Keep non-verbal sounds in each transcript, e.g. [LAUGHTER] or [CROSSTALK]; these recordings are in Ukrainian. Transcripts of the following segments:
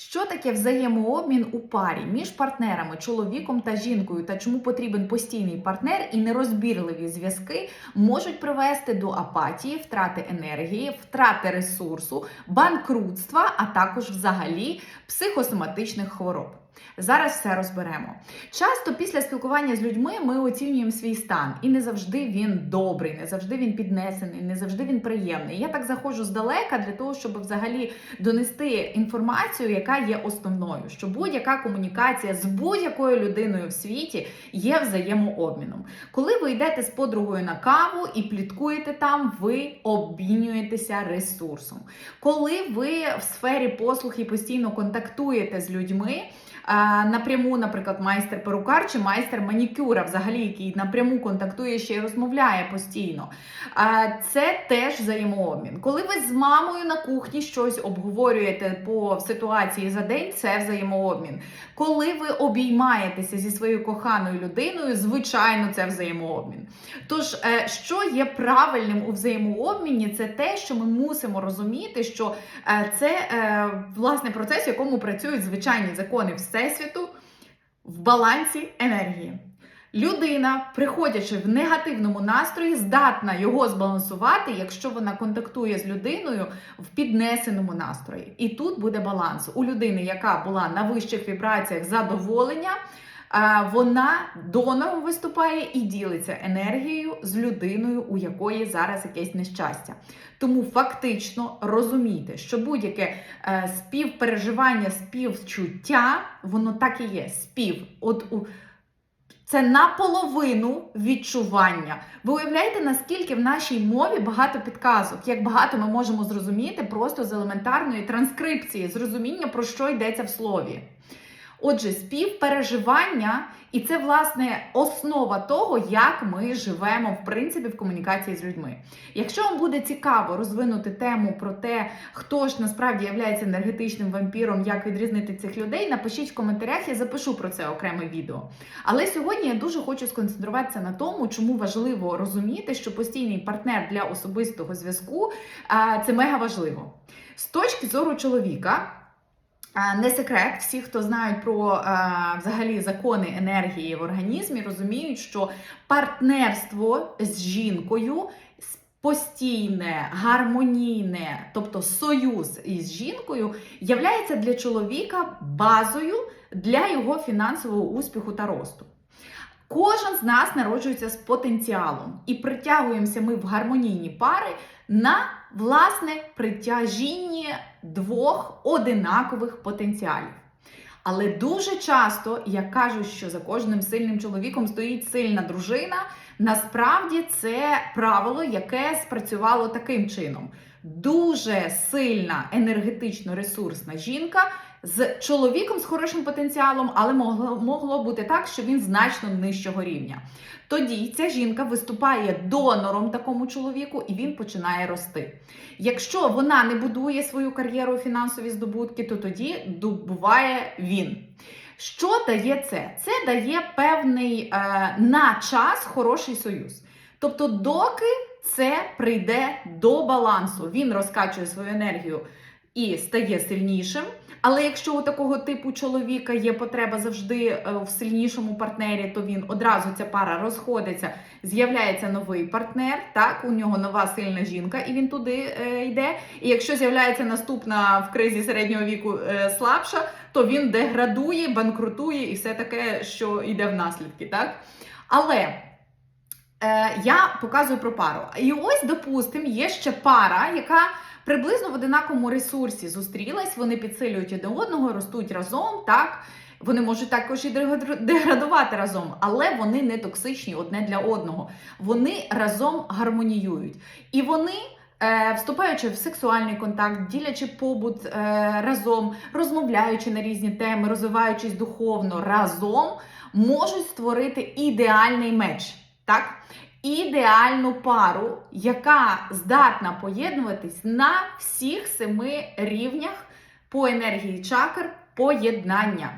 Що таке взаємообмін у парі між партнерами, чоловіком та жінкою, та чому потрібен постійний партнер і нерозбірливі зв'язки можуть привести до апатії, втрати енергії, втрати ресурсу, банкрутства, а також взагалі психосоматичних хвороб. Зараз все розберемо. Часто після спілкування з людьми ми оцінюємо свій стан, і не завжди він добрий, не завжди він піднесений, не завжди він приємний. Я так заходжу здалека для того, щоб взагалі донести інформацію, яка є основною, що будь-яка комунікація з будь-якою людиною в світі є взаємообміном. Коли ви йдете з подругою на каву і пліткуєте там, ви обмінюєтеся ресурсом. Коли ви в сфері послуг і постійно контактуєте з людьми. Напряму, наприклад, майстер перукар чи майстер манікюра, взагалі, який напряму контактує ще й розмовляє постійно. Це теж взаємообмін. Коли ви з мамою на кухні щось обговорюєте по ситуації за день, це взаємообмін. Коли ви обіймаєтеся зі своєю коханою людиною, звичайно, це взаємообмін. Тож, е, що є правильним у взаємообміні, це те, що ми мусимо розуміти, що е, це е, власне процес, в якому працюють звичайні закони Всесвіту в балансі енергії. Людина, приходячи в негативному настрої, здатна його збалансувати, якщо вона контактує з людиною в піднесеному настрої. І тут буде баланс. У людини, яка була на вищих вібраціях задоволення, вона донором виступає і ділиться енергією з людиною, у якої зараз якесь нещастя. Тому фактично розумійте, що будь-яке е, співпереживання, співчуття, воно так і є. Спів. От у це наполовину відчування. Ви уявляєте, наскільки в нашій мові багато підказок, як багато ми можемо зрозуміти просто з елементарної транскрипції, зрозуміння, про що йдеться в слові. Отже, співпереживання, і це власне основа того, як ми живемо в принципі в комунікації з людьми. Якщо вам буде цікаво розвинути тему про те, хто ж насправді є енергетичним вампіром, як відрізнити цих людей, напишіть в коментарях, я запишу про це окреме відео. Але сьогодні я дуже хочу сконцентруватися на тому, чому важливо розуміти, що постійний партнер для особистого зв'язку це мега важливо. З точки зору чоловіка. А, Не секрет, всі, хто знають про взагалі закони енергії в організмі, розуміють, що партнерство з жінкою постійне, гармонійне, тобто союз із жінкою, являється для чоловіка базою для його фінансового успіху та росту. Кожен з нас народжується з потенціалом, і притягуємося ми в гармонійні пари на власне притяжінні двох одинакових потенціалів. Але дуже часто я кажу, що за кожним сильним чоловіком стоїть сильна дружина. Насправді це правило, яке спрацювало таким чином: дуже сильна енергетично ресурсна жінка з чоловіком з хорошим потенціалом, але могло, могло бути так, що він значно нижчого рівня. Тоді ця жінка виступає донором такому чоловіку, і він починає рости. Якщо вона не будує свою кар'єру, у фінансові здобутки, то тоді добуває він. Що дає це? Це дає певний е, на час хороший союз. Тобто, доки це прийде до балансу, він розкачує свою енергію і стає сильнішим. Але якщо у такого типу чоловіка є потреба завжди е, в сильнішому партнері, то він одразу ця пара розходиться, з'являється новий партнер. Так, у нього нова сильна жінка, і він туди е, йде. І якщо з'являється наступна в кризі середнього віку е, слабша, то він деградує, банкрутує і все таке, що йде в наслідки. Так? Але е, я показую про пару. І ось, допустимо, є ще пара, яка приблизно в одинаковому ресурсі зустрілась, вони підсилюють один одного, ростуть разом, так. Вони можуть також і деградувати разом, але вони не токсичні одне для одного. Вони разом гармоніюють. І вони, е, вступаючи в сексуальний контакт, ділячи побут е, разом, розмовляючи на різні теми, розвиваючись духовно разом, можуть створити ідеальний меч. Так? Ідеальну пару, яка здатна поєднуватись на всіх семи рівнях по енергії чакр поєднання.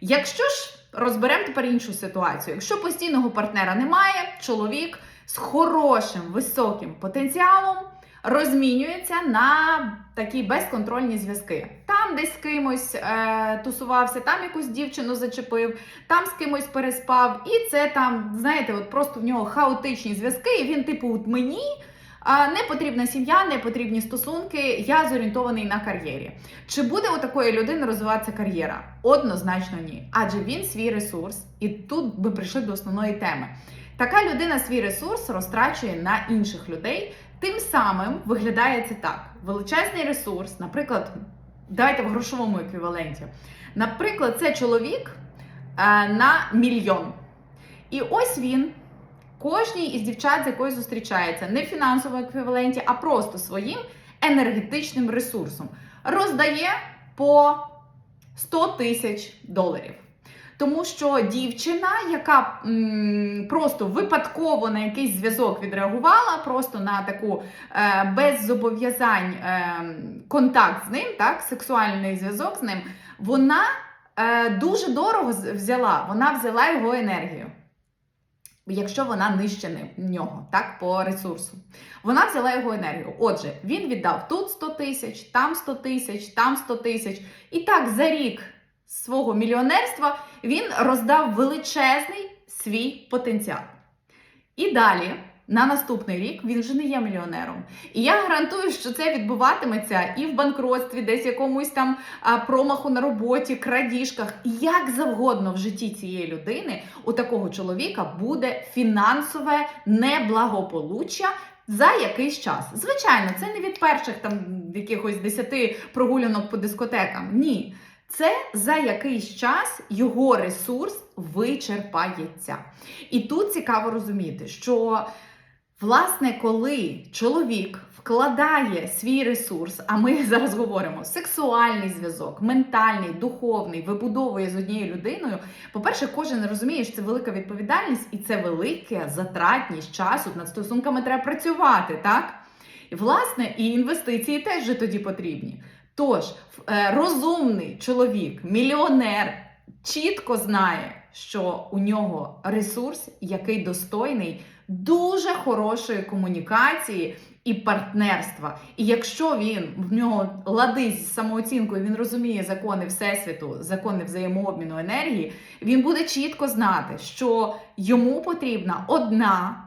Якщо ж розберемо тепер іншу ситуацію, якщо постійного партнера немає, чоловік з хорошим високим потенціалом розмінюється на такі безконтрольні зв'язки. Там десь з кимось е, тусувався, там якусь дівчину зачепив, там з кимось переспав, і це там, знаєте, от просто в нього хаотичні зв'язки, і він, типу, от мені. Не потрібна сім'я, не потрібні стосунки. Я зорієнтований на кар'єрі. Чи буде у такої людини розвиватися кар'єра? Однозначно ні. Адже він свій ресурс, і тут ми прийшли до основної теми. Така людина свій ресурс розтрачує на інших людей. Тим самим виглядає це так: величезний ресурс, наприклад, давайте в грошовому еквіваленті. Наприклад, це чоловік е, на мільйон. І ось він. Кожній із дівчат, з якою зустрічається, не в фінансовому еквіваленті, а просто своїм енергетичним ресурсом, роздає по 100 тисяч доларів. Тому що дівчина, яка м, просто випадково на якийсь зв'язок відреагувала, просто на таку е, без зобов'язань е, контакт з ним, так, сексуальний зв'язок з ним, вона е, дуже дорого взяла. Вона взяла його енергію. Якщо вона нижче ни- нього, так, по ресурсу. Вона взяла його енергію. Отже, він віддав тут 100 тисяч, там 100 тисяч, там 100 тисяч. І так за рік свого мільйонерства він роздав величезний свій потенціал. І далі, на наступний рік, він вже не є мільйонером. І я гарантую, що це відбуватиметься і в банкротстві, десь якомусь там промаху на роботі, крадіжках. Як завгодно в житті цієї людини у такого чоловіка буде фінансове неблагополуччя. За якийсь час. Звичайно, це не від перших там якихось десяти прогулянок по дискотекам. Ні. Це за якийсь час його ресурс вичерпається. І тут цікаво розуміти, що власне, коли чоловік вкладає свій ресурс, а ми [LAUGHS] зараз говоримо сексуальний зв'язок, ментальний, духовний, вибудовує з однією людиною. По-перше, кожен розуміє, що це велика відповідальність і це велика затратність часу. Над стосунками треба працювати, так? І, власне, і інвестиції теж тоді потрібні. Тож, е, розумний чоловік, мільйонер, чітко знає, що у нього ресурс, який достойний дуже хорошої комунікації і партнерства. І якщо він в нього лади з самооцінкою, він розуміє закони Всесвіту, закони взаємообміну енергії, він буде чітко знати, що йому потрібна одна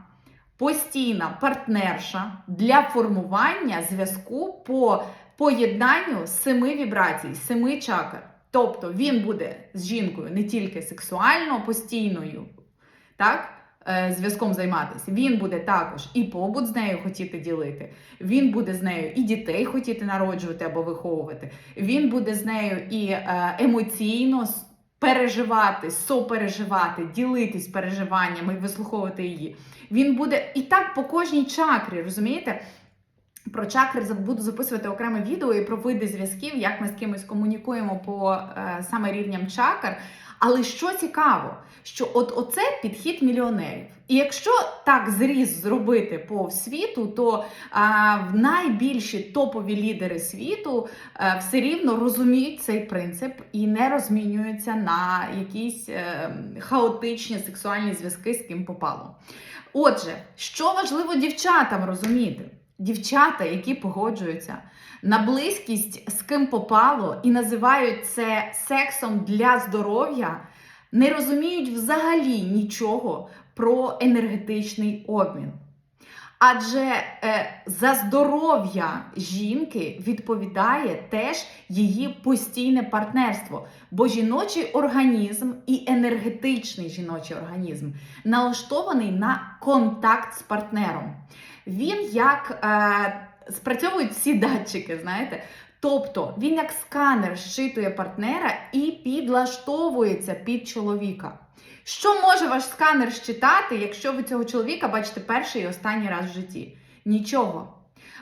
постійна партнерша для формування зв'язку по поєднанню семи вібрацій, семи чакр. Тобто він буде з жінкою не тільки сексуально постійною, так? е, Зв'язком займатися. Він буде також і побут з нею хотіти ділити. Він буде з нею і дітей хотіти народжувати або виховувати. Він буде з нею і е, емоційно переживати, сопереживати, ділитись переживаннями і вислуховувати її. Він буде і так по кожній чакрі, розумієте? Про чакри буду записувати окреме відео і про види зв'язків, як ми з кимось комунікуємо по е, саме рівням чакр. Але що цікаво, що от оце підхід мільйонерів. І якщо так зріз зробити по світу, то а, в найбільші топові лідери світу а, все рівно розуміють цей принцип і не розмінюються на якісь е, хаотичні сексуальні зв'язки з ким попало. Отже, що важливо дівчатам розуміти? Дівчата, які погоджуються на близькість з ким попало і називають це сексом для здоров'я, не розуміють взагалі нічого про енергетичний обмін. Адже е, за здоров'я жінки відповідає теж її постійне партнерство, бо жіночий організм і енергетичний жіночий організм налаштований на контакт з партнером. Він як е, спрацьовують всі датчики, знаєте. Тобто він як сканер щитує партнера і підлаштовується під чоловіка. Що може ваш сканер щитати, якщо ви цього чоловіка бачите перший і останній раз в житті? Нічого.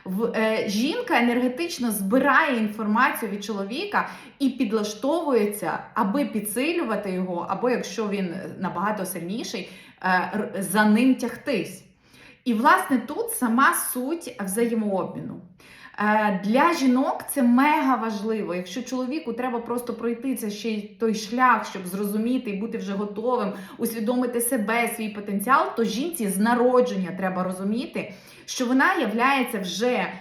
В, е, жінка енергетично збирає інформацію від чоловіка і підлаштовується, аби підсилювати його, або якщо він набагато сильніший, е, за ним тягтись. І, власне, тут сама суть взаємообміну. Е, Для жінок це мега важливо. Якщо чоловіку треба просто пройти це ще й той шлях, щоб зрозуміти і бути вже готовим, усвідомити себе, свій потенціал, то жінці з народження треба розуміти, що вона являється вже е,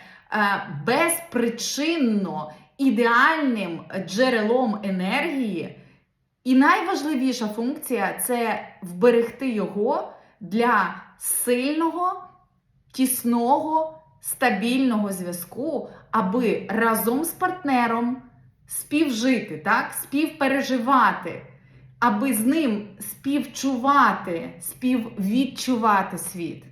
безпричинно ідеальним джерелом енергії. І найважливіша функція це вберегти його для сильного, тісного, стабільного зв'язку, аби разом з партнером співжити, так? співпереживати, аби з ним співчувати, співвідчувати світ.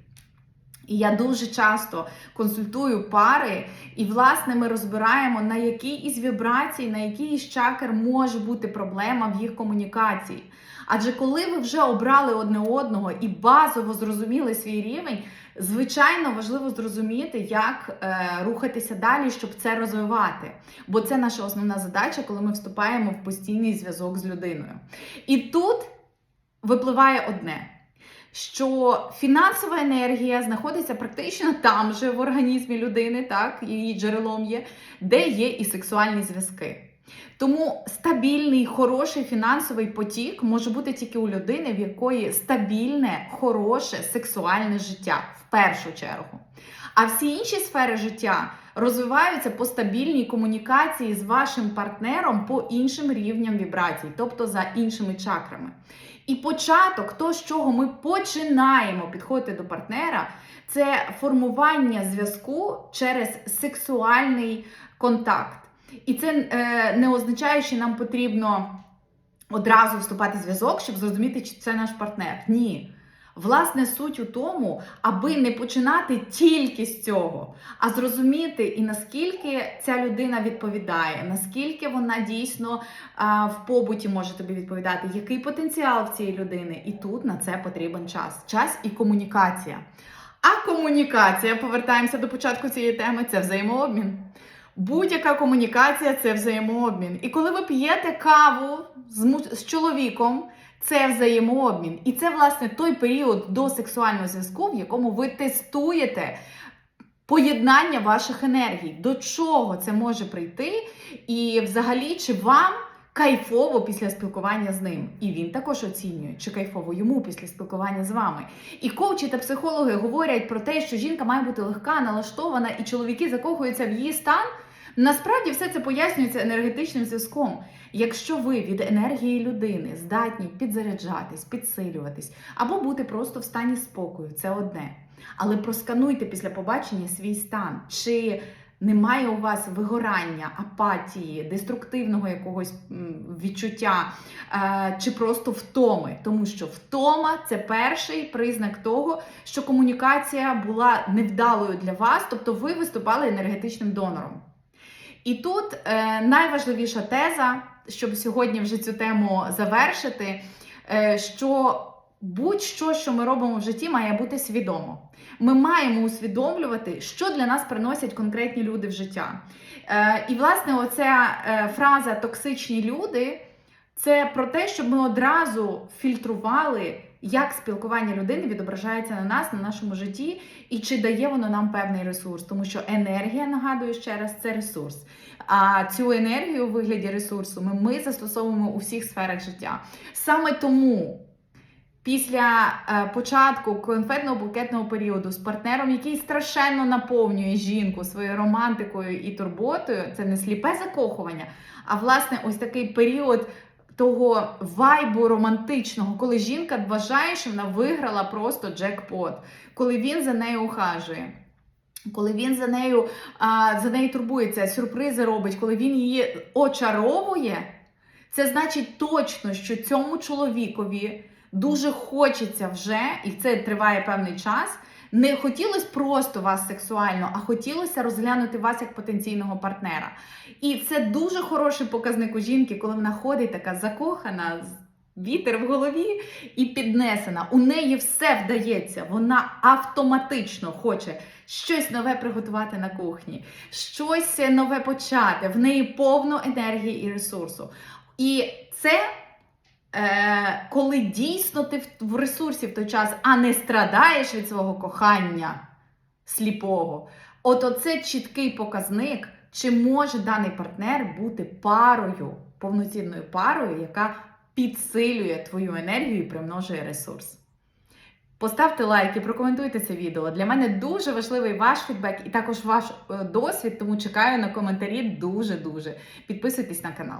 І я дуже часто консультую пари, і, власне, ми розбираємо, на якій із вібрацій, на якій із чакр може бути проблема в їх комунікації. Адже коли ви вже обрали одне одного і базово зрозуміли свій рівень, звичайно важливо зрозуміти, як е, рухатися далі, щоб це розвивати. Бо це наша основна задача, коли ми вступаємо в постійний зв'язок з людиною. І тут випливає одне. Що фінансова енергія знаходиться практично там же в організмі людини, так, її джерелом є, де є і сексуальні зв'язки. Тому стабільний, хороший фінансовий потік може бути тільки у людини, в якої стабільне, хороше сексуальне життя в першу чергу. А всі інші сфери життя розвиваються по стабільній комунікації з вашим партнером по іншим рівням вібрацій, тобто за іншими чакрами. І початок, то з чого ми починаємо підходити до партнера, це формування зв'язку через сексуальний контакт. І це е, не означає, що нам потрібно одразу вступати в зв'язок, щоб зрозуміти, чи це наш партнер. Ні. Власне, суть у тому, аби не починати тільки з цього, а зрозуміти, і наскільки ця людина відповідає, наскільки вона дійсно а, в побуті може тобі відповідати, який потенціал в цієї людини. І тут на це потрібен час. Час і комунікація. А комунікація, повертаємося до початку цієї теми, це взаємообмін. Будь-яка комунікація це взаємообмін. І коли ви п'єте каву з, з чоловіком, це взаємообмін. І це, власне, той період до сексуального зв'язку, в якому ви тестуєте поєднання ваших енергій, до чого це може прийти, і взагалі, чи вам кайфово після спілкування з ним. І він також оцінює, чи кайфово йому після спілкування з вами. І коучі та психологи говорять про те, що жінка має бути легка, налаштована, і чоловіки закохуються в її стан. Насправді все це пояснюється енергетичним зв'язком. Якщо ви від енергії людини здатні підзаряджатись, підсилюватись або бути просто в стані спокою, це одне. Але проскануйте після побачення свій стан. Чи немає у вас вигорання, апатії, деструктивного якогось відчуття, е, чи просто втоми, тому що втома це перший признак того, що комунікація була невдалою для вас, тобто ви виступали енергетичним донором. І тут е, найважливіша теза, щоб сьогодні вже цю тему завершити, е, що будь-що, що ми робимо в житті, має бути свідомо. Ми маємо усвідомлювати, що для нас приносять конкретні люди в життя. Е, і, власне, оця е, фраза токсичні люди це про те, щоб ми одразу фільтрували, як спілкування людини відображається на нас, на нашому житті, і чи дає воно нам певний ресурс. Тому що енергія, нагадую ще раз, це ресурс. А цю енергію у вигляді ресурсу ми, ми застосовуємо у всіх сферах життя. Саме тому. Після е, початку конфетно-букетного періоду з партнером, який страшенно наповнює жінку своєю романтикою і турботою, це не сліпе закохування, а власне ось такий період того вайбу романтичного, коли жінка вважає, що вона виграла просто джекпот, коли він за нею ухажує. Коли він за нею а, за нею турбується, сюрпризи робить, коли він її очаровує, це значить точно, що цьому чоловікові дуже хочеться вже, і це триває певний час. Не хотілося просто вас сексуально, а хотілося розглянути вас як потенційного партнера. І це дуже хороший показник у жінки, коли вона ходить така закохана, вітер в голові і піднесена. У неї все вдається. Вона автоматично хоче щось нове приготувати на кухні, щось нове почати. В неї повно енергії і ресурсу. І це е, коли дійсно ти в, ресурсі в той час, а не страдаєш від свого кохання сліпого. От оце чіткий показник, чи може даний партнер бути парою, повноцінною парою, яка підсилює твою енергію і примножує ресурс. Поставте лайк і прокоментуйте це відео. Для мене дуже важливий ваш фідбек і також ваш е, досвід, тому чекаю на коментарі дуже дуже. Підписуйтесь на канал.